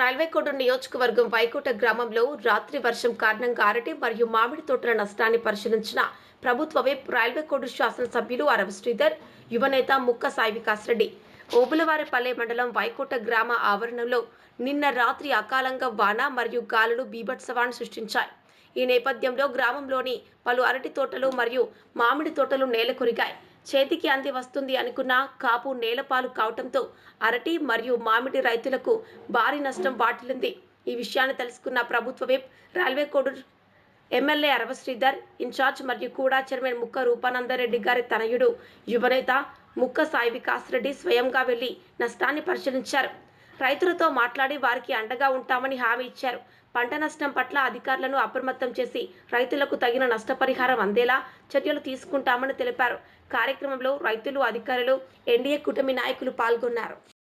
Railway నియోజకవర్గం వైకోట గ్రామంలో రాత్రి వర్షం కారణంగా అరటి మరియు మామిడి తోటల నష్టాన్ని పరిశీలించిన ప్రభుత్వ విప్ రైల్వే కోడు శాసనసభ్యులు అరవ శ్రీధర్ యువనేత ముక్క సాయి వికాస్ రెడ్డి. ఓబులవారిపల్లె మండలం వైకోట గ్రామ ఆవరణలో నిన్న రాత్రి అకాలంగా వాన మరియు గాలులు బీభత్సవాన్ని సృష్టించాయి. ఈ నేపథ్యంలో గ్రామంలోని పలు అరటి తోటలు మరియు మామిడి తోటలు నేలకొరిగాయి. చేతికి అంది వస్తుంది అనుకున్న కాపు నేలపాలు కావటంతో అరటి మరియు మామిడి రైతులకు భారీ నష్టం వాటిల్లింది. ఈ విషయాన్ని తెలుసుకున్న ప్రభుత్వ whip railway Kodur MLA Arava Sridhar incharge మరియు కూడా చైర్మన్ ముక్క రూపానందరెడ్డి గారి తనయుడు యువనేత ముక్క సాయి వికాస్ రెడ్డి స్వయంగా వెళ్ళి నష్టాన్ని పరిశీలించారు. రైతులతో మాట్లాడి వారికి అండగా ఉంటామని హామీ ఇచ్చారు. పంట నష్టం పట్ల అధికారులను అప్రమత్తం చేసి రైతులకు తగిన నష్టపరిహారం అందేలా చర్యలు తీసుకుంటామని తెలిపారు. కార్యక్రమంలో రైతులు అధికారులు ఎన్డీఏ కూటమి నాయకులు పాల్గొన్నారు.